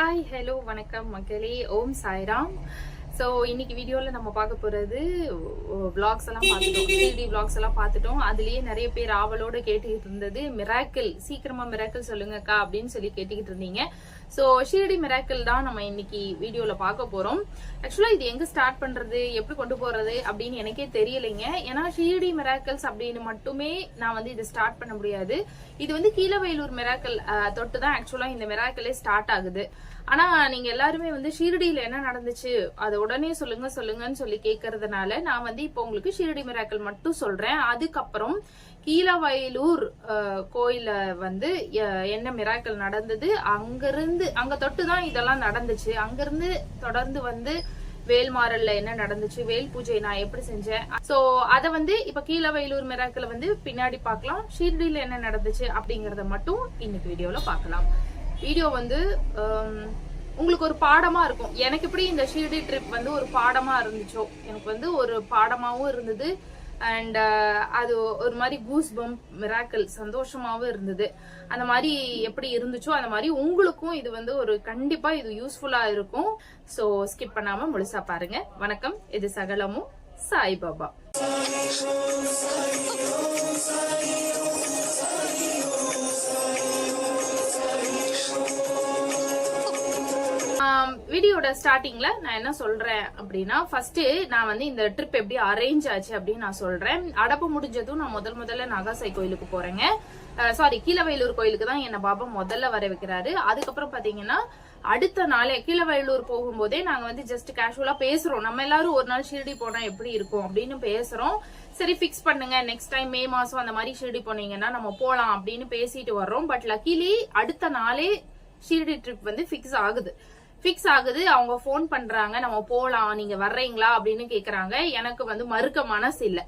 Hi hello வணக்கம் மக்களே ஓம் Sairam. So இன்னைக்கு வீடியோவில் நம்ம பார்க்க போகிறது விளாக்ஸ் எல்லாம் பார்த்துட்டோம். த்ரீடி விளாக்ஸ் எல்லாம் பார்த்துட்டோம். அதுலேயே நிறைய பேர் ஆவலோடு கேட்டுக்கிட்டு இருந்தது மிராக்கிள் சீக்கிரமாக மிராக்கிள் சொல்லுங்கக்கா அப்படின்னு சொல்லி கேட்டுக்கிட்டு இருந்தீங்க. ஸோ ஷீரடி மிராக்கிள் தான் நம்ம இன்னைக்கு வீடியோவில் பார்க்க போகிறோம் ஆக்சுவலாக இது எங்கே ஸ்டார்ட் பண்ணுறது எப்படி கொண்டு போகிறது அப்படின்னு எனக்கே தெரியலைங்க. ஏன்னா ஷீரடி மிராக்கிள்ஸ் அப்படின்னு மட்டுமே நான் வந்து இதை ஸ்டார்ட் பண்ண முடியாது. இது வந்து கீழவயலூர் மிராக்கிள் தொட்டு தான் ஆக்சுவலாக இந்த மிராக்கிளே ஸ்டார்ட் ஆகுது. ஆனா நீங்க எல்லாருமே வந்து ஷீரடியில என்ன நடந்துச்சு? அதை உடனே சொல்லுங்க சொல்லுங்கன்னு சொல்லி கேக்குறதுனால நான் வந்து இப்போ உங்களுக்கு ஷீரடி மிராக்கள் மட்டும் சொல்றேன். அதுக்கப்புறம் கீழவயலூர் கோயில வந்து என்ன மிராக்கள் நடந்தது? அங்கிருந்து அங்க தொட்டு தான் இதெல்லாம் நடந்துச்சு. அங்கிருந்து தொடர்ந்து வந்து வேல்மாறல்ல என்ன நடந்துச்சு? வேல் பூஜை நான் எப்படி செஞ்சேன்? சோ அத வந்து இப்ப கீழவயலூர் மிராக்களை வந்து பின்னாடி பார்க்கலாம். ஷீரடியில என்ன நடந்துச்சு அப்படிங்கறத மட்டும் இன்னைக்கு வீடியோல பார்க்கலாம். வீடியோ வந்து உங்களுக்கு ஒரு பாடமா இருக்கும். எனக்கு எப்படி இந்த ஷீர்டி ட்ரிப் வந்து ஒரு பாடமா இருந்துச்சோ? எனக்கு வந்து ஒரு பாடமாவும் இருந்தது. அண்ட் uh, அது ஒரு மாதிரி கூஸ் பம்ப் மிராக்கல் சந்தோஷமாவும் இருந்தது. அந்த மாதிரி எப்படி இருந்துச்சோ அந்த மாதிரி உங்களுக்கும் இது வந்து ஒரு கண்டிப்பா இது யூஸ்ஃபுல்லா இருக்கும். ஸோ ஸ்கிப் பண்ணாம முழுசா பாருங்க. வணக்கம். இது சகலமும் சாய்பாபா. வீடியோட ஸ்டார்டிங்ல நான் என்ன சொல்றேன் அப்படின்னா ஃபர்ஸ்ட் நான் வந்து இந்த ட்ரிப் எப்படி அரேஞ்ச் ஆச்சு அப்படின்னு நான் சொல்றேன். அடப்பு முடிஞ்சதும் நான் முதல் முதல்ல நாகாசாய் கோயிலுக்கு போறேங்க. சாரி கீழவயலூர் கோயிலுக்கு தான் என்ன பாபா முதல்ல வர வைக்கிறாரு. அதுக்கப்புறம் பாத்தீங்கன்னா அடுத்த நாளே கீழவயலூர் போகும்போதே நாங்க வந்து ஜஸ்ட் கேஷுவலா பேசுறோம். நம்ம எல்லாரும் ஒரு நாள் ஷிரடி போனா எப்படி இருக்கும் அப்படின்னு பேசுறோம். சரி ஃபிக்ஸ் பண்ணுங்க. நெக்ஸ்ட் டைம் மே மாசம் அந்த மாதிரி ஷிரடி போனீங்கன்னா நம்ம போலாம் அப்படின்னு பேசிட்டு வர்றோம். பட் லக்கிலி அடுத்த நாளே ஷீரடி ட்ரிப் வந்து ஃபிக்ஸ் ஆகுது. ஃபிக்ஸ் ஆகுது. அவங்க ஃபோன் பண்றாங்க. நம்ம போலாம். நீங்க வர்றீங்களா? அப்படின்னு கேக்குறாங்க. எனக்கு வந்து மறுக்க மனசு இல்லை.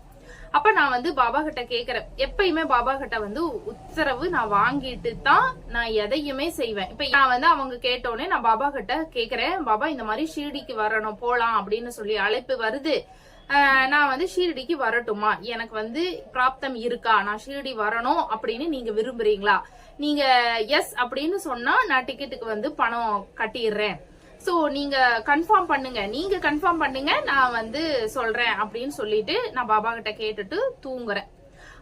அப்ப நான் வந்து பாபா கிட்ட கேக்குறேன். எப்பயுமே பாபா கிட்ட வந்து உத்தரவு நான் வாங்கிட்டு தான் நான் எதையுமே செய்வேன். இப்ப நான் வந்து அவங்க கேட்டோடனே நான் பாபா கிட்ட கேக்குறேன். பாபா இந்த மாதிரி ஷீரடிக்கு வரணும் போலாம் அப்படின்னு சொல்லி அழைப்பு வருது. ஆஹ் நான் வந்து ஷீரடிக்கு வரட்டுமா? எனக்கு வந்து பிராப்தம் இருக்கா? நான் ஷீரடி வரணும் அப்படின்னு நீங்க விரும்புறீங்களா? நீங்க எஸ் அப்படின்னு சொன்னா நான் டிக்கெட்டுக்கு வந்து பணம் கட்டிடுறேன். ஸோ நீங்க கன்ஃபார்ம் பண்ணுங்க. நீங்க கன்ஃபார்ம் பண்ணுங்க நான் வந்து சொல்றேன் அப்படின்னு சொல்லிட்டு நான் பாபா கிட்ட கேட்டுட்டு தூங்குறேன்.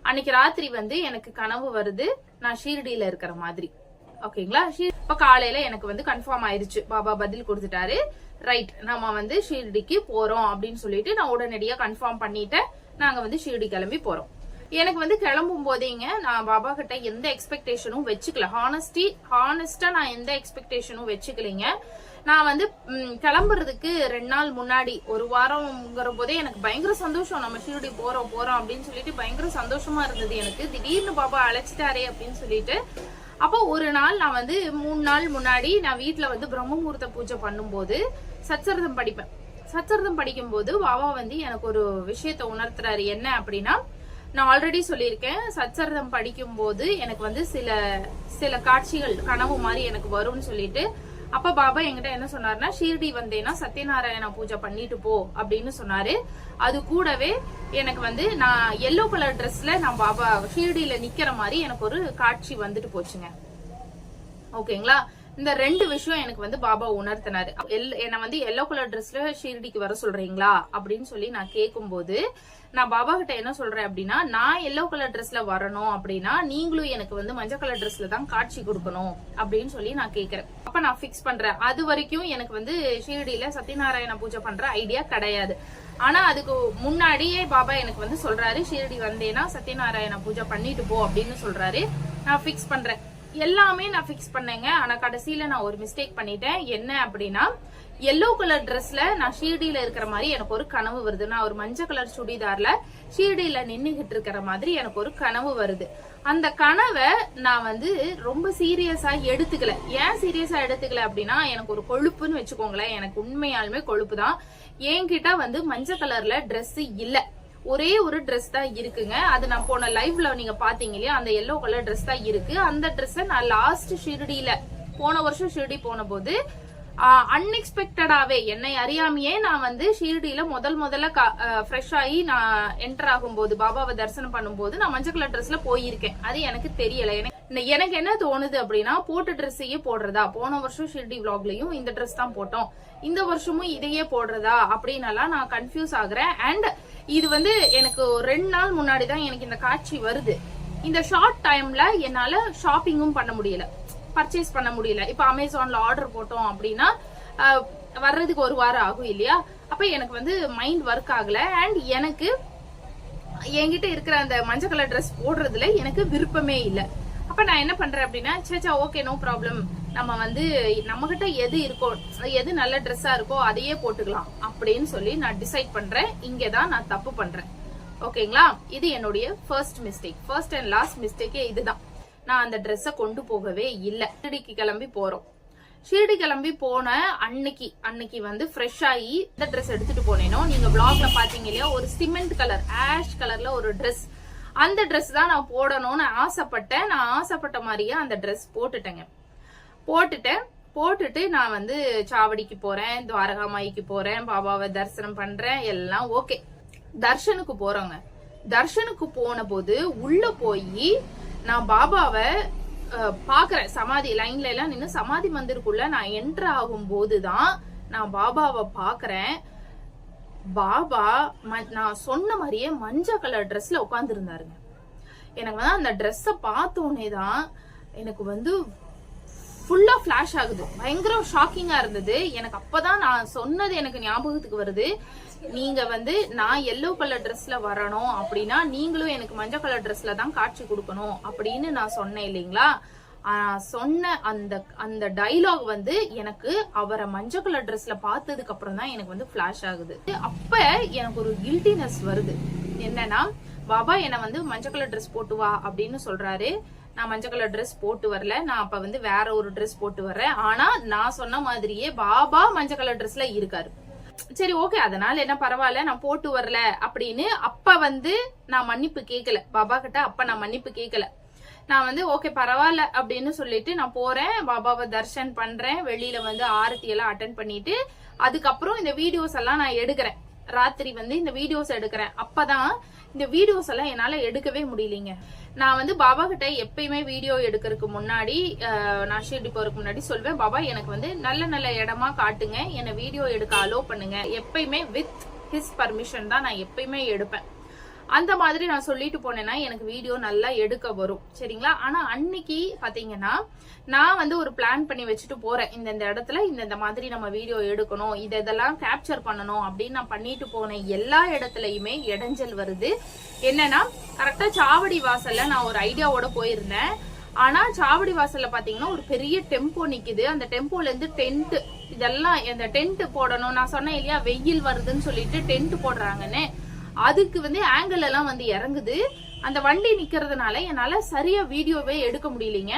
அன்னைக்கு ராத்திரி வந்து எனக்கு கனவு வருது. நான் ஷீரடியில இருக்கிற மாதிரி. ஓகேங்களா ஷீ- இப்ப காலையில எனக்கு வந்து கன்ஃபார்ம் ஆயிருச்சு. பாபா பதில் கொடுத்துட்டாரு. ரைட் நம்ம வந்து ஷீரடிக்கு போறோம் அப்படின்னு சொல்லிட்டு நான் உடனடியா கன்ஃபார்ம் பண்ணிட்டேன். நாங்க வந்து ஷீரடி கிளம்பி போறோம். எனக்கு வந்து கிளம்பும் போதேங்க நான் பாபா கிட்ட எந்த எக்ஸ்பெக்டேஷனும் வச்சுக்கல. ஹானஸ்டி ஹானஸ்டா நான் எந்த எக்ஸ்பெக்டேஷனும் வச்சுக்கலைங்க. நான் வந்து கிளம்புறதுக்கு ரெண்டு நாள் முன்னாடி ஒரு வாரம்ங்கிற போதே எனக்கு பயங்கர சந்தோஷம். நம்ம ஷீரடி போறோம் போறோம் அப்படின்னு சொல்லிட்டு பயங்கர சந்தோஷமா இருந்தது எனக்கு. திடீர்னு பாபா அழைச்சிட்டாரே அப்படின்னு சொல்லிட்டு. அப்போ ஒரு நாள் நான் வந்து மூணு நாள் முன்னாடி நான் வீட்டில் வந்து பிரம்மமுகூர்த்த பூஜை பண்ணும்போது சச்சரிதம் படிப்பேன். சச்சரிதம் படிக்கும்போது பாபா வந்து எனக்கு ஒரு விஷயத்த உணர்த்துறாரு. என்ன அப்படின்னா நான் ஆல்ரெடி சொல்லியிருக்கேன். சச்சரிதம் படிக்கும்போது எனக்கு வந்து சில சில காட்சிகள் கனவு மாதிரி எனக்கு வரும்னு சொல்லிட்டு அப்ப பாபா என்கிட்ட என்ன சொன்னார்னா ஷீரடி வந்தேன்னா சத்யநாராயண பூஜை பண்ணிட்டு போ அப்படின்னு சொன்னாரு. அது கூடவே எனக்கு வந்து நான் எல்லோ கலர் ட்ரெஸ்ல நான் பாபா ஷீரடியில நிக்கிற மாதிரி எனக்கு ஒரு காட்சி வந்துட்டு போச்சுங்க. ஓகேங்களா? இந்த ரெண்டு விஷயம் எனக்கு வந்து பாபா உணர்த்தினாரு. எல்- என்னை வந்து எல்லோ கலர் ட்ரெஸ்ல ஷீரடிக்கு வர சொல்றீங்களா? அப்படின்னு சொல்லி நான் கேட்கும்போது நான் பாபா கிட்ட என்ன சொல்றேன் அப்படின்னா நான் எல்லோ கலர் ட்ரெஸ்ல வரணும் அப்படின்னா நீங்களும் எனக்கு வந்து மஞ்சள் கலர் ட்ரெஸ்ல தான் காட்சி கொடுக்கணும் அப்படின்னு சொல்லி நான் கேட்கறேன் அப்ப நான் ஃபிக்ஸ் பண்றேன். அது வரைக்கும் எனக்கு வந்து ஷீரடியில சத்யநாராயண பூஜை பண்ற ஐடியா கிடையாது. ஆனா அதுக்கு முன்னாடியே பாபா எனக்கு வந்து சொல்றாரு ஷீரடி வந்தேன்னா சத்யநாராயண பூஜை பண்ணிட்டு போ அப்படின்னு சொல்றாரு. நான் ஃபிக்ஸ் பண்றேன். எல்லாமே நான் ஃபிக்ஸ் பண்ணேங்க. ஆனா கடைசியில நான் ஒரு மிஸ்டேக் பண்ணிட்டேன். என்ன அப்படின்னா எல்லோ கலர் ட்ரெஸ்ல நான் ஷீர்டியில இருக்கிற மாதிரி எனக்கு ஒரு கனவு வருது. நான் ஒரு மஞ்சள் கலர் சுடிதார்ல ஷீர்டியில நின்னுகிட்டு இருக்கிற மாதிரி எனக்கு ஒரு கனவு வருது. அந்த கனவை நான் வந்து ரொம்ப சீரியஸா எடுத்துக்கல. ஏன் சீரியஸா எடுத்துக்கல அப்படின்னா எனக்கு ஒரு கொழுப்புன்னு வச்சுக்கோங்களேன். எனக்கு உண்மையாலுமே கொழுப்பு தான் என்கிட்ட வந்து மஞ்சள் கலர்ல ட்ரெஸ் இல்லை. ஒரே ஒரு ட்ரெஸ் தான் இருக்குங்க. அது நான் போன லைவ்ல நீங்க பாத்தீங்க இல்லையா? அந்த எல்லோ கலர் ட்ரெஸ் தான் இருக்கு. அந்த ட்ரெஸ்ஸை நான் லாஸ்ட் ஷிரடியில போன வருஷம் ஷிரடி போன போது அன்எக்ஸ்பெக்டடாவே என்னை அறியாமையே நான் வந்து ஷீர்டியில முதல் முதல்ல ஃப்ரெஷ் ஆகி நான் என்டர் ஆகும்போது பாபாவை தரிசனம் பண்ணும்போது நான் மஞ்சள் கலர் ட்ரெஸ்ல போயிருக்கேன். அது எனக்கு தெரியல. எனக்கு எனக்கு என்ன தோணுது அப்படின்னா போட்ட ட்ரெஸ்ஸையே போடுறதா? போன வருஷம் ஷிர்டி விளாக்லயும் இந்த ட்ரெஸ் தான் போட்டோம். இந்த வருஷமும் இதையே போடுறதா? அப்படின்னு நான் கன்ஃபியூஸ் ஆகுறேன். அண்ட் இது வந்து எனக்கு ஒரு ரெண்டு நாள் முன்னாடி தான் எனக்கு இந்த காட்சி வருது. இந்த ஷார்ட் டைம்ல என்னால ஷாப்பிங்கும் பண்ண முடியல. பர்ச்சேஸ் பண்ண முடியல. இப்போ அமேசான்ல ஆர்டர் போட்டோம் அப்படின்னா வர்றதுக்கு ஒரு வாரம் ஆகும் இல்லையா? அப்ப எனக்கு வந்து மைண்ட் ஒர்க் ஆகல. அண்ட் எனக்கு என்கிட்ட இருக்கிற அந்த மஞ்சள் கலர் ட்ரெஸ் போடுறதுல எனக்கு விருப்பமே இல்லை. அப்ப நான் என்ன பண்றேன் அப்படின்னா சேச்சா ஓகே நோ ப்ராப்ளம் நம்ம வந்து நம்ம கிட்ட எது இருக்கோ எது நல்ல ட்ரெஸ்ஸா இருக்கோ அதையே போட்டுக்கலாம் அப்படின்னு சொல்லி நான் டிசைட் பண்றேன். இங்கதான் நான் தப்பு பண்றேன். ஓகேங்களா இது என்னுடைய first mistake first and last மிஸ்டேக்கே இதுதான். நான் அந்த ட்ரெஸ்ஸை கொண்டு போகவே இல்லை. ஷிரடிக்கு கிளம்பி போறோம். ஷீரடி கிளம்பி போன அன்னைக்கு அன்னைக்கு வந்து ஃப்ரெஷ் ஆகி இந்த ட்ரெஸ் எடுத்துட்டு போனேனோ நீங்க பிளாக்ல பாத்தீங்க இல்லையா ஒரு சிமெண்ட் கலர் ஆஷ் கலர்ல ஒரு ட்ரெஸ் அந்த ட்ரெஸ் தான் நான் போடணும்னு ஆசைப்பட்டேன். நான் ஆசைப்பட்ட மாதிரியே அந்த ட்ரெஸ் போட்டுட்டேங்க. போட்டுட்டேன் போட்டுட்டு நான் வந்து சாவடிக்கு போறேன் துவாரகாமாய்க்கு போறேன் பாபாவை தரிசனம் பண்றேன் எல்லாம் ஓகே தர்ஷனுக்கு போறோங்க. தர்ஷனுக்கு போன போது உள்ள போய் நான் பாபாவை பார்க்குறேன். சமாதி லைன்ல எல்லாம் நின்று சமாதி மந்திருக்குள்ள நான் என்ட்ரு ஆகும் போதுதான் நான் பாபாவை பார்க்குறேன். பாபா ம- நான் சொன்ன மாதிரியே மஞ்சள் கலர் ட்ரெஸ்ல உட்காந்துருந்தாருங்க எனக்கு வந்து அந்த ட்ரெஸ்ஸை பார்த்தோன்னே தான் எனக்கு வந்து ஃபுல்லாக ஃப்ளாஷ் ஆகுது. பயங்கர ஷாக்கிங்காக இருந்தது. எனக்கு அப்போ தான் நான் சொன்னது எனக்கு ஞாபகத்துக்கு வருது. நீங்க வந்து நான் எல்லோ கலர் ட்ரெஸ்ல வரணும் அப்படின்னா நீங்களும் எனக்கு மஞ்சள் கலர் ட்ரெஸ்ல தான் காட்சி கொடுக்கணும் அப்படின்னு நான் சொன்னேன் இல்லைங்களா? சொன்ன அந்த அந்த டைலாக் வந்து எனக்கு அவரை மஞ்சள் கலர் ட்ரெஸ்ல பார்த்ததுக்கு அப்புறம் தான் எனக்கு வந்து ஃபிளாஷ் ஆகுது. அப்ப எனக்கு ஒரு கில்ட்டினஸ் வருது. என்னன்னா பாபா என்னை வந்து மஞ்சள் கலர் ட்ரெஸ் போட்டு வா அப்படின்னு சொல்றாரு. நான் மஞ்சள் கலர் ட்ரெஸ் போட்டு வரல. நான் அப்ப வந்து வேற ஒரு ட்ரெஸ் போட்டு வர்றேன். ஆனா நான் சொன்ன மாதிரியே பாபா மஞ்சள் கலர் ட்ரெஸ்ல இருக்காரு. சரி ஓகே அதனால என்ன பரவாயில்ல நான் போட்டு வரல அப்படின்னு அப்ப வந்து நான் மன்னிப்பு கேட்கல பாபா கிட்ட அப்ப நான் மன்னிப்பு கேட்கல நான் வந்து ஓகே பரவாயில்ல அப்படின்னு சொல்லிட்டு நான் போறேன். பாபாவை தர்ஷன் பண்றேன். வெளியில வந்து ஆரத்தி எல்லாம் அட்டன் பண்ணிட்டு அதுக்கப்புறம் இந்த வீடியோஸ் எல்லாம் நான் எடுக்கிறேன். ராத்திரி வந்து இந்த வீடியோஸ் எடுக்கிறேன். அப்பதான் இந்த வீடியோஸ் எல்லாம் என்னால எடுக்கவே முடியலீங்க. நான் வந்து பாபா கிட்ட எப்பயுமே வீடியோ எடுக்கிறதுக்கு முன்னாடி நான் ஷீர்டி போறதுக்கு முன்னாடி சொல்வேன் பாபா எனக்கு வந்து நல்ல நல்ல இடமா காட்டுங்க. என்னை வீடியோ எடுக்க அலோ பண்ணுங்க. எப்பயுமே வித் ஹிஸ் பர்மிஷன் தான் நான் எப்பயுமே எடுப்பேன். அந்த மாதிரி நான் சொல்லிட்டு போனேன்னா எனக்கு வீடியோ நல்லா எடுக்க வரும். சரிங்களா? ஆனா அன்னைக்கு பாத்தீங்கன்னா நான் வந்து ஒரு பிளான் பண்ணி வச்சுட்டு போறேன். இந்த இடத்துல இந்த மாதிரி நம்ம வீடியோ எடுக்கணும். இதை இதெல்லாம் கேப்சர் பண்ணணும் அப்படின்னு நான் பண்ணிட்டு போன எல்லா இடத்துலயுமே இடைஞ்சல் வருது. என்னன்னா கரெக்டா சாவடி வாசல்ல நான் ஒரு ஐடியாவோட போயிருந்தேன். ஆனா சாவடி வாசல்ல பாத்தீங்கன்னா ஒரு பெரிய டெம்போ நிக்குது. அந்த டெம்போல இருந்து டென்ட் இதெல்லாம் இந்த டென்ட் போடணும். நான் சொன்னேன் இல்லையா வெயில் வருதுன்னு சொல்லிட்டு டென்ட் போடுறாங்கன்னு. அதுக்கு வந்து ஆங்கிள் எல்லாம் வந்து இறங்குது. அந்த வண்டி நிக்கிறதுனால என்னால சரியா வீடியோவே எடுக்க முடியலைங்க.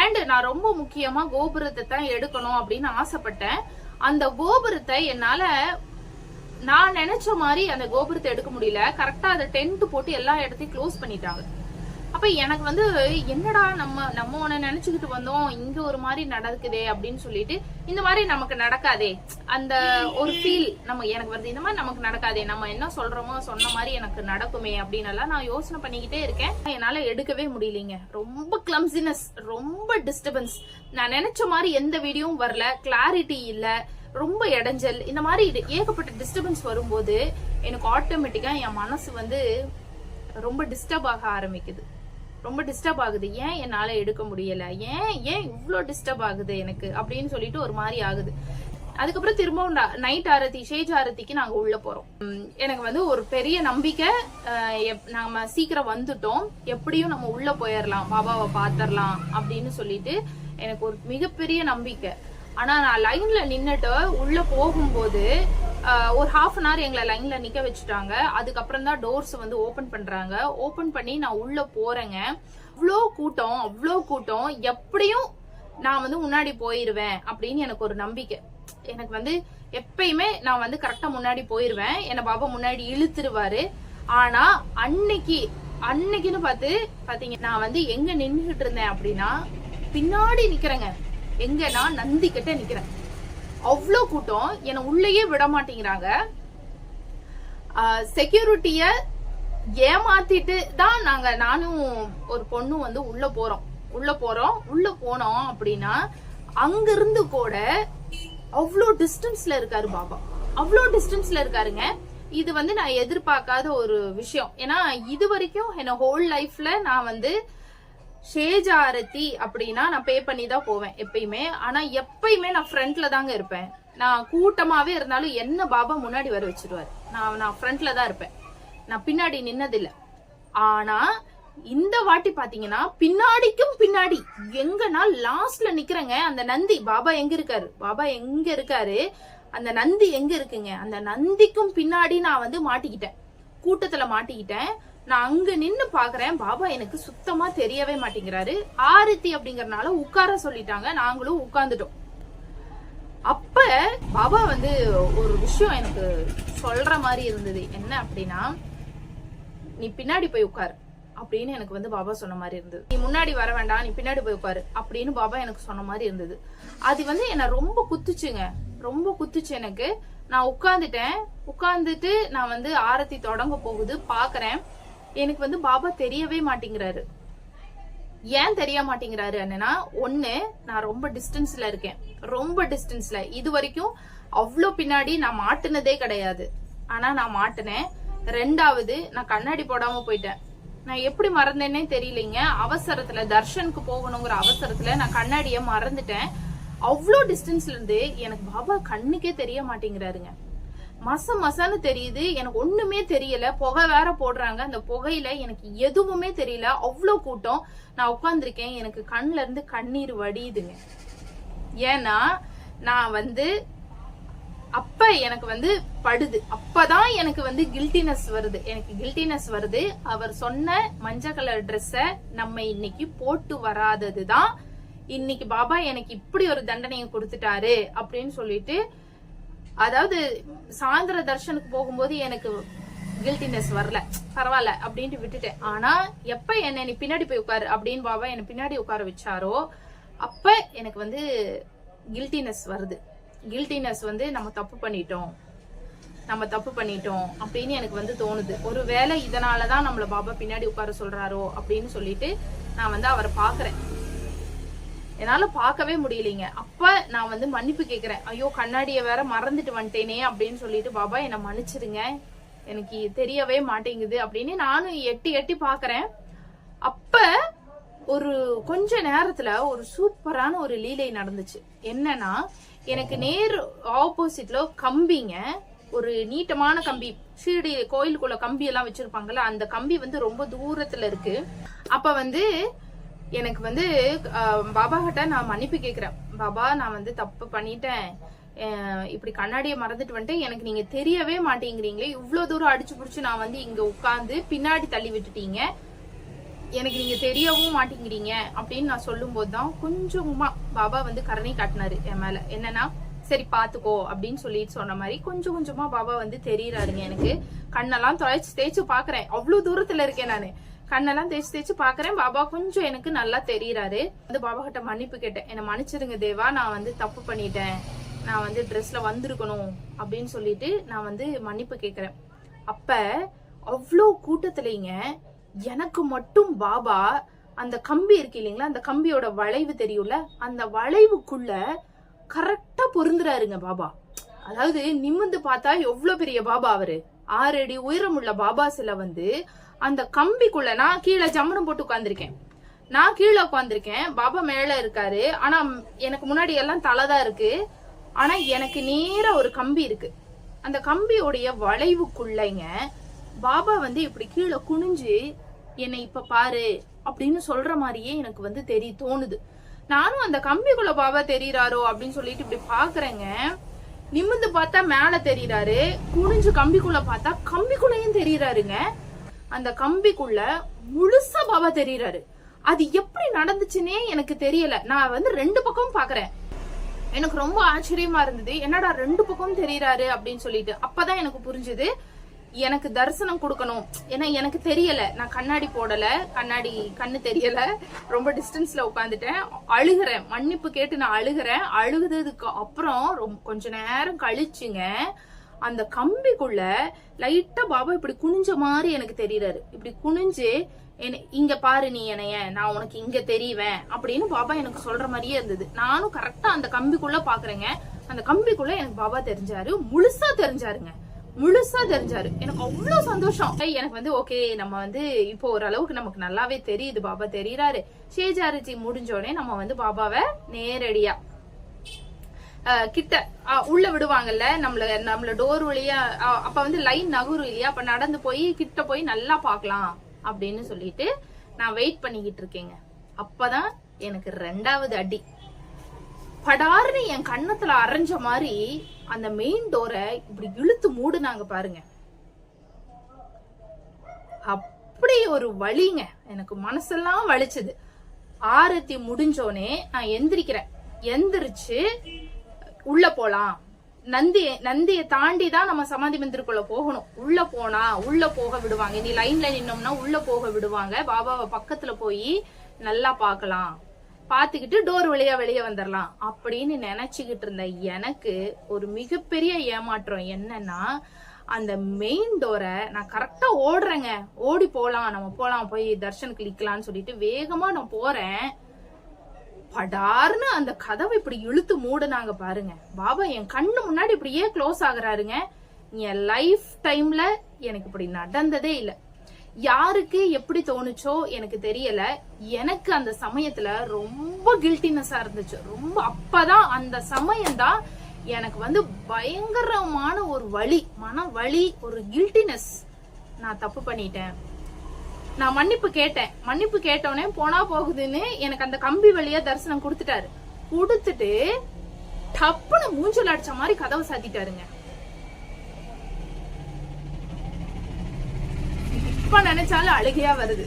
அண்ட் நான் ரொம்ப முக்கியமா கோபுரத்தை தான் எடுக்கணும் அப்படின்னு ஆசைப்பட்டேன். அந்த கோபுரத்தை என்னால நான் நினைச்ச மாதிரி அந்த கோபுரத்தை எடுக்க முடியல. கரெக்டா அதை டென்ட் போட்டு எல்லா இடத்தையும் க்ளோஸ் பண்ணிட்டாங்க. அப்ப எனக்கு வந்து என்னடா நம்ம நம்ம ஒண்ணு நினைச்சுக்கிட்டு வந்தோம் இங்க ஒரு மாதிரி நடக்குதே அப்படின்னு சொல்லிட்டு இந்த மாதிரி நமக்கு நடக்காதே. அந்த ஒரு ஃபீல் நம்ம எனக்கு வருது இந்த மாதிரி நமக்கு நடக்காதே. நம்ம என்ன சொல்றோமோ சொன்ன மாதிரி எனக்கு நடக்குமே அப்படின்னு எல்லாம் நான் யோசனை பண்ணிக்கிட்டே இருக்கேன். என்னால எடுக்கவே முடியலைங்க. ரொம்ப கிளம்சினஸ் ரொம்ப டிஸ்டர்பன்ஸ் நான் நினைச்ச மாதிரி எந்த வீடியோவும் வரல. கிளாரிட்டி இல்ல. ரொம்ப இடைஞ்சல். இந்த மாதிரி இது ஏகப்பட்ட டிஸ்டர்பன்ஸ் வரும்போது எனக்கு ஆட்டோமேட்டிக்கா என் மனசு வந்து ரொம்ப டிஸ்டர்ப் ஆக ஆரம்பிக்குது. ரொம்ப டிஸ்டர்ப் ஆகுது. ஏன் என்னால எடுக்க முடியல? ஏன் ஏன் இவ்வளோ டிஸ்டர்ப் ஆகுது எனக்கு? அப்படின்னு சொல்லிட்டு ஒரு மாதிரி ஆகுது. அதுக்கப்புறம் திரும்பவும் நைட் ஆரத்தி ஷேஜ் ஆரத்திக்கு நாங்க உள்ள போறோம். எனக்கு வந்து ஒரு பெரிய நம்பிக்கை எப்- நாம சீக்கிரம் வந்துட்டோம். எப்படியும் நம்ம உள்ள போயிடலாம் பாபாவை பாத்திரலாம் அப்படின்னு சொல்லிட்டு எனக்கு ஒரு மிகப்பெரிய நம்பிக்கை. ஆனா நான் லைன்ல நின்னுட்டு உள்ள போகும்போது ஒரு ஹாஃப் அன் ஹவர் எங்களை லைன்ல நிக்க வச்சுட்டாங்க. அதுக்கப்புறம் தான் டோர்ஸ் வந்து ஓபன் பண்றாங்க. ஓபன் பண்ணி நான் உள்ள போறேங்க. அவ்வளோ கூட்டம் அவ்வளோ கூட்டம். எப்படியும் நான் வந்து முன்னாடி போயிருவேன் அப்படின்னு எனக்கு ஒரு நம்பிக்கை. எனக்கு வந்து எப்பயுமே நான் வந்து கரெக்டா முன்னாடி போயிருவேன். என்னை பாபா முன்னாடி இழுத்துருவாரு. ஆனா அன்னைக்கு அன்னைக்குன்னு பார்த்து பாத்தீங்க நான் வந்து எங்க நின்றுட்டு இருந்தேன் அப்படின்னா பின்னாடி நிக்கிறேங்க. எங்க நான் நந்தி கிட்ட நிக்கிறேன். அவ்வளோ கூட்டம். என்னை உள்ளேயே விட மாட்டேங்கிறாங்க. செக்யூரிட்டிய ஏமாத்திட்டு தான் நாங்க நானும் ஒரு பொண்ணும் வந்து உள்ள போறோம். உள்ள போறோம். உள்ள போனோம் அப்படின்னா அங்கிருந்து கூட அவ்வளோ டிஸ்டன்ஸ்ல இருக்காரு பாபா. அவ்வளோ டிஸ்டன்ஸ்ல இருக்காருங்க. இது வந்து நான் எதிர்பார்க்காத ஒரு விஷயம். ஏன்னா இது வரைக்கும் என்ன ஹோல் லைஃப்ல நான் வந்து ஷேஜ் ஆரத்தி அப்படின்னா நான் பே பண்ணி தான் போவேன் எப்பயுமே. ஆனா எப்பயுமே நான் ஃப்ரண்ட்ல தாங்க இருப்பேன். நான் கூட்டமாவே இருந்தாலும் என்ன பாபா முன்னாடி வர வச்சிருவாரு? நான் நான் ஃப்ரண்ட்ல தான் இருப்பேன். நான் பின்னாடி நின்னதில்ல. ஆனா இந்த வாட்டி பாத்தீங்கன்னா பின்னாடிக்கும் பின்னாடி எங்கன்னா லாஸ்ட்ல நிக்கிறேங்க அந்த நந்தி. பாபா எங்க இருக்காரு? பாபா எங்க இருக்காரு? அந்த நந்தி எங்க இருக்குங்க? அந்த நந்திக்கும் பின்னாடி நான் வந்து மாட்டிக்கிட்டேன். கூட்டத்துல மாட்டிக்கிட்டேன். நான் அங்க நின்னு பாக்குறேன். பாபா எனக்கு சுத்தமா தெரியவே மாட்டேங்கிறாரு. ஆரத்தி அப்படிங்கறனால உட்கார சொல்லிட்டாங்க. நாங்களும் உட்கார்ந்துட்டோம். அப்ப பாபா வந்து ஒரு விஷயம் எனக்கு சொல்ற மாதிரி இருந்தது. என்ன அப்படின்னா நீ பின்னாடி போய் உட்காரு. அப்படின்னு எனக்கு வந்து பாபா சொன்ன மாதிரி இருந்தது. நீ முன்னாடி வர வேண்டாம். நீ பின்னாடி போய் உட்காரு. அப்படின்னு பாபா எனக்கு சொன்ன மாதிரி இருந்தது. அது வந்து என்ன ரொம்ப குத்துச்சுங்க. ரொம்ப குத்துச்சு எனக்கு. நான் உட்காந்துட்டேன் உட்காந்துட்டு நான் வந்து ஆரத்தி தொடங்க போகுது. பாக்குறேன். எனக்கு வந்து பாபா தெரியவே மாட்டேங்கிறாரு. ஏன் தெரிய மாட்டேங்கிறாரு என்னன்னா ஒண்ணு நான் ரொம்ப டிஸ்டன்ஸ்ல இருக்கேன். ரொம்ப டிஸ்டன்ஸ்ல இது வரைக்கும் அவ்வளோ பின்னாடி நான் மாட்டினதே கிடையாது. ஆனா நான் மாட்டினேன். ரெண்டாவது நான் கண்ணாடி போடாம போயிட்டேன். நான் எப்படி மறந்தேனே தெரியலைங்க. அவசரத்துல தர்ஷனுக்கு போகணுங்கிற அவசரத்துல நான் கண்ணாடிய மறந்துட்டேன். அவ்வளோ டிஸ்டன்ஸ்ல இருந்து எனக்கு பாபா கண்ணுக்கே தெரிய மாட்டேங்கிறாருங்க. மச மசன்னு தெரியுது. எனக்கு ஒண்ணுமே தெரியல. புகை வேற போடுறாங்க. அந்த புகையில எனக்கு எதுவுமே தெரியல. அவ்வளோ கூட்டம். நான் உட்காந்துருக்கேன் எனக்கு கண்ல இருந்து கண்ணீர் வடியுதுங்க. ஏன்னா நான் வந்து அப்ப எனக்கு வந்து படுது. அப்பதான் எனக்கு வந்து கில்ட்டினஸ் வருது. எனக்கு கில்ட்டினஸ் வருது. அவர் சொன்ன மஞ்சள் கலர் ட்ரெஸ்ஸ நம்ம இன்னைக்கு போட்டு வராததுதான். இன்னைக்கு பாபா எனக்கு இப்படி ஒரு தண்டனையை கொடுத்துட்டாரு அப்படின்னு சொல்லிட்டு அதாவது சாயந்தர தர்ஷனுக்கு போகும்போது எனக்கு கில்ட்டினஸ் வரல. பரவாயில்ல அப்படின்ட்டு விட்டுட்டேன். ஆனா எப்ப என்ன நீ பின்னாடி போய் உட்காரு அப்படின்னு பாபா என்ன பின்னாடி உட்கார வச்சாரோ அப்ப எனக்கு வந்து கில்ட்டினஸ் வருது. கில்ட்டினஸ் வந்து நம்ம தப்பு பண்ணிட்டோம். நம்ம தப்பு பண்ணிட்டோம் அப்படின்னு எனக்கு வந்து தோணுது. ஒருவேளை இதனாலதான் நம்மள பாபா பின்னாடி உட்கார சொல்றாரோ அப்படின்னு சொல்லிட்டு நான் வந்து அவரை பாக்குறேன் என்னால பார்க்கவே முடியலைங்க. அப்ப நான் வந்து மன்னிப்பு கேட்கிறேன் ஐயோ கண்ணாடிய வேற மறந்துட்டு வந்துட்டேனே அப்படின்னு சொல்லிட்டு பாபா என்னை மன்னிச்சிருங்க. எனக்கு தெரியவே மாட்டேங்குது அப்படின்னு நானும் எட்டி எட்டி பாக்குறேன் அப்ப ஒரு கொஞ்ச நேரத்துல ஒரு சூப்பரான ஒரு லீலை நடந்துச்சு. என்னன்னா எனக்கு நேர் ஆப்போசிட்ல கம்பிங்க ஒரு நீட்டமான கம்பி ஷீரடி கோயிலுக்குள்ள கம்பி எல்லாம் வச்சிருப்பாங்கல்ல அந்த கம்பி வந்து ரொம்ப தூரத்துல இருக்கு. அப்ப வந்து எனக்கு வந்து பாபா கிட்ட நான் மன்னிப்பு கேட்கிறேன் பாபா நான் வந்து தப்பு பண்ணிட்டேன். இப்படி கண்ணாடியை மறந்துட்டு வந்துட்டு எனக்கு நீங்க தெரியவே மாட்டேங்கிறீங்களே. இவ்வளவு தூரம் அடிச்சு புடிச்சு நான் வந்து இங்க உட்காந்து பின்னாடி தள்ளி விட்டுட்டீங்க. எனக்கு நீங்க தெரியவும் மாட்டேங்கிறீங்க அப்படின்னு நான் சொல்லும் போதுதான் கொஞ்சமா பாபா வந்து கருணை காட்டினாரு என் மேல. என்னன்னா சரி பாத்துக்கோ அப்படின்னு சொல்லிட்டு சொன்ன மாதிரி கொஞ்சம் கொஞ்சமா பாபா வந்து தெரியறாருங்க எனக்கு. கண்ணெல்லாம் தொலைச்சு தேய்ச்சு பாக்குறேன். அவ்வளவு தூரத்துல இருக்கேன் நானு. கண்ணெல்லாம் தேய்ச்சி தேய்ச்சி பாக்குறேன். பாபா கொஞ்சம் எனக்கு நல்லா தெரியறாரு. வந்து பாபா கிட்ட மன்னிப்பு கேட்டேன். என்ன மன்னிச்சிருங்க தேவா. நான் வந்து தப்பு பண்ணிட்டேன். நான் வந்து ட்ரெஸ்ல வந்திருக்கணும். அப்படின்னு சொல்லிட்டு நான் வந்து மன்னிப்பு கேக்குறேன். அப்ப அவ்வளோ கூட்டத்துலங்க எனக்கு மட்டும் பாபா அந்த கம்பி இருக்கு இல்லைங்களா? அந்த கம்பியோட வளைவு தெரியும்ல? அந்த வளைவுக்குள்ள கரெக்டா பொருந்துறாருங்க பாபா. அதாவது நிமிந்து பார்த்தா எவ்வளவு பெரிய பாபா அவரு. ஆறு அடி உயரமுள்ள பாபா சிலை வந்து அந்த கம்பிக்குள்ள நான் கீழே ஜம்மனம் போட்டு உட்காந்துருக்கேன் நான் கீழே உட்காந்துருக்கேன் பாபா மேல இருக்காரு. ஆனால் எனக்கு முன்னாடி எல்லாம் தலை தான் இருக்கு. ஆனா எனக்கு நேர ஒரு கம்பி இருக்கு. அந்த கம்பியோடைய வளைவுக்குள்ளைங்க பாபா வந்து இப்படி கீழே குனிஞ்சு என்னை இப்ப பாரு அப்படின்னு சொல்ற மாதிரியே எனக்கு வந்து தெரிய தோணுது. நானும் அந்த கம்பிக்குள்ள பாபா தெரியறாரோ அப்படின்னு சொல்லிட்டு இப்படி பாக்குறேங்க. நிமிந்து பார்த்தா மேல தெரியறாரு. குனிஞ்சு கம்பிக்குள்ள பார்த்தா கம்பிக்குள்ளயும் தெரியறாருங்க. அந்த கம்பிக்குள்ள முழுசா பாபா தெரியறாரு. அது எப்படி நடந்துச்சுன்னே எனக்கு தெரியல. நான் வந்து ரெண்டு பக்கம் பாக்குறேன். எனக்கு ரொம்ப ஆச்சரியமா இருந்தது. என்னடா ரெண்டு பக்கம் தெரியறாரு அப்படின்னு சொல்லிட்டு. அப்பதான் எனக்கு புரிஞ்சுது. எனக்கு தரிசனம் கொடுக்கணும். ஏன்னா எனக்கு தெரியல. நான் கண்ணாடி போடல. கண்ணாடி கண்ணு தெரியல. ரொம்ப டிஸ்டன்ஸ்ல உட்காந்துட்டேன் அழுகிறேன். மன்னிப்பு கேட்டு நான் அழுகிறேன். அழுகுறதுக்கு அப்புறம் ரொம்ப கொஞ்ச நேரம் கழிச்சுங்க. அந்த கம்பிக்குள்ள லைட்டா பாபா இப்படி குனிஞ்ச மாதிரி எனக்கு தெரியறாரு. இப்படி குனிஞ்சு இங்க பாரு நீ என்னைய நான் உனக்கு இங்க தெரியவேன் அப்படின்னு பாபா எனக்கு சொல்ற மாதிரியே இருந்தது. நானும் கரெக்டா அந்த கம்பிக்குள்ள பாக்குறேங்க. அந்த கம்பிக்குள்ள எனக்கு பாபா தெரிஞ்சாரு. முழுசா தெரிஞ்சாருங்க. முழுசா தெரிஞ்சாரு. எனக்கு அவ்வளவு சந்தோஷம். எனக்கு வந்து ஓகே நம்ம வந்து இப்போ ஓரளவுக்கு நமக்கு நல்லாவே தெரியுது பாபா தெரியறாரு. ஷேஜாரிஜி முடிஞ்சோடனே நம்ம வந்து பாபாவை நேரடியா கிட்ட உள்ள விடுவாங்கல்ல நம்மள நம்மள டோர் வழியா அப்ப வந்து லைன் நகரும் இல்லையா? அப்ப நடந்து போய் கிட்ட போய் நல்லா பார்க்கலாம் அப்படின்னு சொல்லிட்டு நான் வெயிட் பண்ணிக்கிட்டு இருக்கேங்க. அப்பதான் எனக்கு ரெண்டாவது அடி. படார்னு என் கண்ணத்துல அரைஞ்ச மாதிரி அந்த மெயின் டோரை இப்படி இழுத்து மூடுனாங்க பாருங்க. அப்படி ஒரு வலிங்க. எனக்கு மனசெல்லாம் வலிச்சது. ஆரத்தி முடிஞ்சோனே நான் எந்திரிக்கிறேன். எந்திரிச்சு உள்ள போலாம். நந்தி நந்திய தாண்டி தான் நம்ம சமாதி மந்திருக்குள்ள போகணும். உள்ள போனா உள்ள போக விடுவாங்க. நீ லைன்ல நின்னோம்னா உள்ள போக விடுவாங்க. பாபாவை பக்கத்துல போய் நல்லா பார்க்கலாம். பாத்துக்கிட்டு டோர் வழியா வெளியே வந்துடலாம் அப்படின்னு நினைச்சுக்கிட்டு இருந்த எனக்கு ஒரு மிகப்பெரிய ஏமாற்றம் என்னன்னா அந்த மெயின் டோரை நான் கரெக்டா ஓடுறேங்க. ஓடி போலாம். நம்ம போலாம். போய் தர்ஷனுக்கு நிக்கலாம்னு சொல்லிட்டு வேகமா நான் போறேன். படார்னு அந்த கதவை இப்படி இழுத்து மூடுனாங்க பாருங்க. பாபா என் கண்ணு முன்னாடி இப்படியே க்ளோஸ் ஆகுறாருங்க. என் லைஃப் டைம்ல எனக்கு இப்படி நடந்ததே இல்ல. யாருக்கு எப்படி தோணுச்சோ எனக்கு தெரியல. எனக்கு அந்த சமயத்துல ரொம்ப கில்ட்டினஸா இருந்துச்சு. ரொம்ப அப்பதான் அந்த சமயம்தான் எனக்கு வந்து பயங்கரமான ஒரு வழி மன வலி ஒரு கில்ட்டினஸ் நான் தப்பு பண்ணிட்டேன். நான் மன்னிப்பு கேட்டேன். மன்னிப்பு கேட்டோடனே போனா போகுதுன்னு எனக்கு அந்த கம்பி வழியா தரிசனம் கொடுத்துட்டாரு. கொடுத்துட்டு டப்புன்னு மூஞ்சல் அடிச்ச மாதிரி கதவை சாத்திட்டாருங்க. இப்ப நினைச்சாலும் அழுகையா வருது.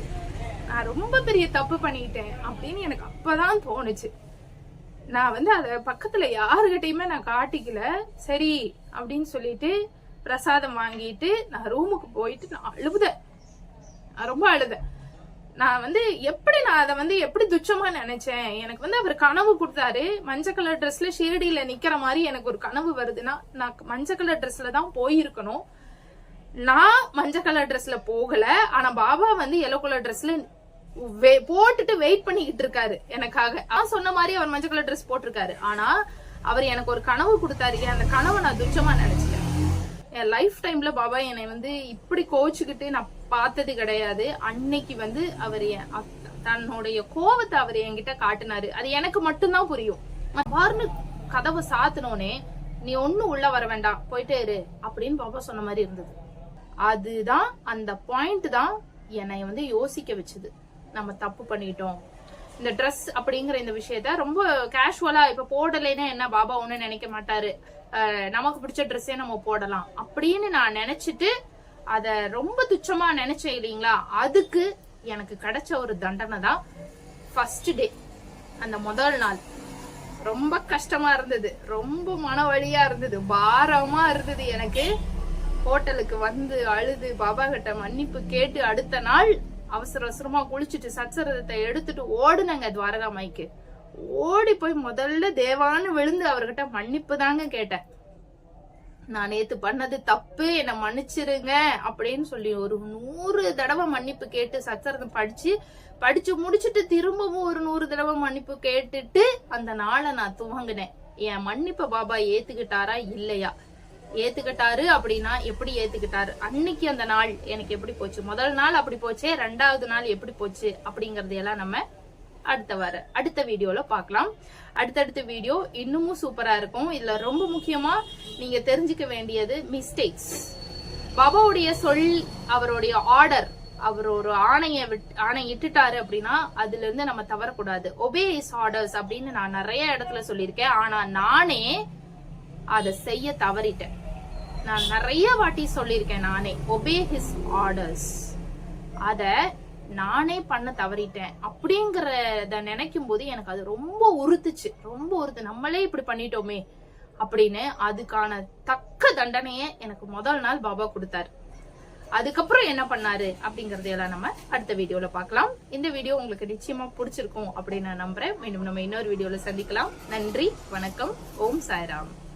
நான் ரொம்ப பெரிய தப்பு பண்ணிட்டேன் அப்படின்னு எனக்கு அப்பதான் தோணுச்சு. நான் வந்து அத பக்கத்துல யாருகிட்டயுமே நான் காட்டிக்கல. சரி அப்படின்னு சொல்லிட்டு பிரசாதம் வாங்கிட்டு நான் ரூமுக்கு போயிட்டு நான் அழுதேன் ரொம்ப அழுதேன். நான் வந்து எப்படி நான் அதை வந்து எப்படி துச்சமா நினைச்சேன்? எனக்கு வந்து அவர் கனவு கொடுத்தாரு. மஞ்சள் கலர் ட்ரெஸ்ல ஷீரடியில நிக்கிற மாதிரி எனக்கு ஒரு கனவு வருதுன்னா நான் மஞ்சள் கலர் ட்ரெஸ்ல தான் போயிருக்கணும். நான் மஞ்சள் கலர் ட்ரெஸ்ல போகல. ஆனா பாபா வந்து எல்லோ கலர் ட்ரெஸ்ல போட்டுட்டு வெயிட் பண்ணிக்கிட்டு இருக்காரு எனக்காக. நான் சொன்ன மாதிரி அவர் மஞ்சள் கலர் ட்ரெஸ் போட்டிருக்காரு. ஆனா அவர் எனக்கு ஒரு கனவு கொடுத்தாரு. அந்த கனவை நான் துச்சமா நினைச்சேன் என் லைஃப் டைம்ல பாபா என்னை வந்து இப்படி கோச்சுக்கிட்டு நான் பார்த்தது கிடையாது. அன்னைக்கு வந்து அவர் என் தன்னுடைய கோவத்தை அவர் என்கிட்ட காட்டினாரு. அது எனக்கு மட்டும்தான் புரியும். பாருன்னு கதவை சாத்தினோனே நீ ஒன்னும் உள்ள வர வேண்டாம். போயிட்டே இரு. அப்படின்னு பாபா சொன்ன மாதிரி இருந்தது. அதுதான் அந்த பாயிண்ட் தான் என்னை வந்து யோசிக்க வச்சது. நம்ம தப்பு பண்ணிட்டோம். இந்த ட்ரெஸ் அப்படிங்கிற இந்த விஷயத்த ரொம்ப கேஷுவலா இப்ப போடலைன்னா என்ன பாபா ஒண்ணு நினைக்க மாட்டாரு. நமக்கு பிடிச்ச ட்ரெஸ்ஸே நம்ம போடலாம். அப்படின்னு நான் நினைச்சிட்டு அத ரொம்ப துச்சமா நினைச்சேன் இல்லைங்களா? அதுக்கு எனக்கு கிடைச்ச ஒரு தண்டனை தான் ஃபர்ஸ்ட் டே அந்த முதல் நாள். ரொம்ப கஷ்டமா இருந்தது. ரொம்ப மன இருந்தது. பாரமா இருந்தது எனக்கு. ஹோட்டலுக்கு வந்து அழுது பாபா கிட்ட மன்னிப்பு கேட்டு அடுத்த நாள் அவசர அவசரமா குளிச்சுட்டு சச்சரதத்தை எடுத்துட்டு ஓடுனங்க துவாரகா மாய்க்கு ஓடி போய் முதல்ல தேவான்னு விழுந்து அவர்கிட்ட மன்னிப்பு தாங்க கேட்டேன். நான் நேத்து பண்ணது தப்பு என்னை மன்னிச்சிருங்க அப்படின்னு சொல்லி ஒரு நூறு தடவை மன்னிப்பு கேட்டு சச்சரதம் படிச்சு படிச்சு முடிச்சிட்டு திரும்பவும் ஒரு நூறு தடவை மன்னிப்பு கேட்டுட்டு அந்த நாளை நான் துவங்கினேன். என் மன்னிப்பை பாபா ஏத்துக்கிட்டாரா இல்லையா? ஏத்துக்கிட்டாரு அப்படின்னா எப்படி ஏத்துக்கிட்டாரு? அன்னைக்கு அந்த நாள் எனக்கு எப்படி போச்சு? முதல் நாள் அப்படி போச்சே ரெண்டாவது நாள் எப்படி போச்சு அப்படிங்கறது எல்லாம் நம்ம அடுத்த வர அடுத்த வீடியோல பார்க்கலாம். அடுத்தடுத்த வீடியோ இன்னமும் சூப்பரா இருக்கும். இதுல ரொம்ப முக்கியமா நீங்க தெரிஞ்சுக்க வேண்டியது மிஸ்டேக்ஸ் பாபாவுடைய சொல் அவருடைய ஆர்டர் அவர் ஒரு ஆணைய விட் ஆணை இட்டுட்டாரு அப்படின்னா அதுல இருந்து நம்ம தவறக்கூடாது. ஒபே இஸ் ஆர்டர்ஸ் அப்படின்னு நான் நிறைய இடத்துல சொல்லியிருக்கேன். ஆனா நானே அதை செய்ய தவறிட்டேன். நான் நிறைய வாட்டி சொல்லியிருக்கேன் நானே ஒபே ஹிஸ் ஆர்டர்ஸ் அதை நானே பண்ண தவறிட்டேன் அப்படிங்கிறத நினைக்கும் போது எனக்கு அது ரொம்ப உறுத்துச்சு. ரொம்ப உறுத்து நம்மளே இப்படி பண்ணிட்டோமே அப்படின்னு அதுக்கான தக்க தண்டனையை எனக்கு முதல் நாள் பாபா கொடுத்தாரு. அதுக்கப்புறம் என்ன பண்ணாரு அப்படிங்கறதையெல்லாம் நம்ம அடுத்த வீடியோல பார்க்கலாம். இந்த வீடியோ உங்களுக்கு நிச்சயமா பிடிச்சிருக்கும் அப்படின்னு நான் நம்புறேன். மீண்டும் நம்ம இன்னொரு வீடியோல சந்திக்கலாம். நன்றி வணக்கம். ஓம் சாய்ராம்.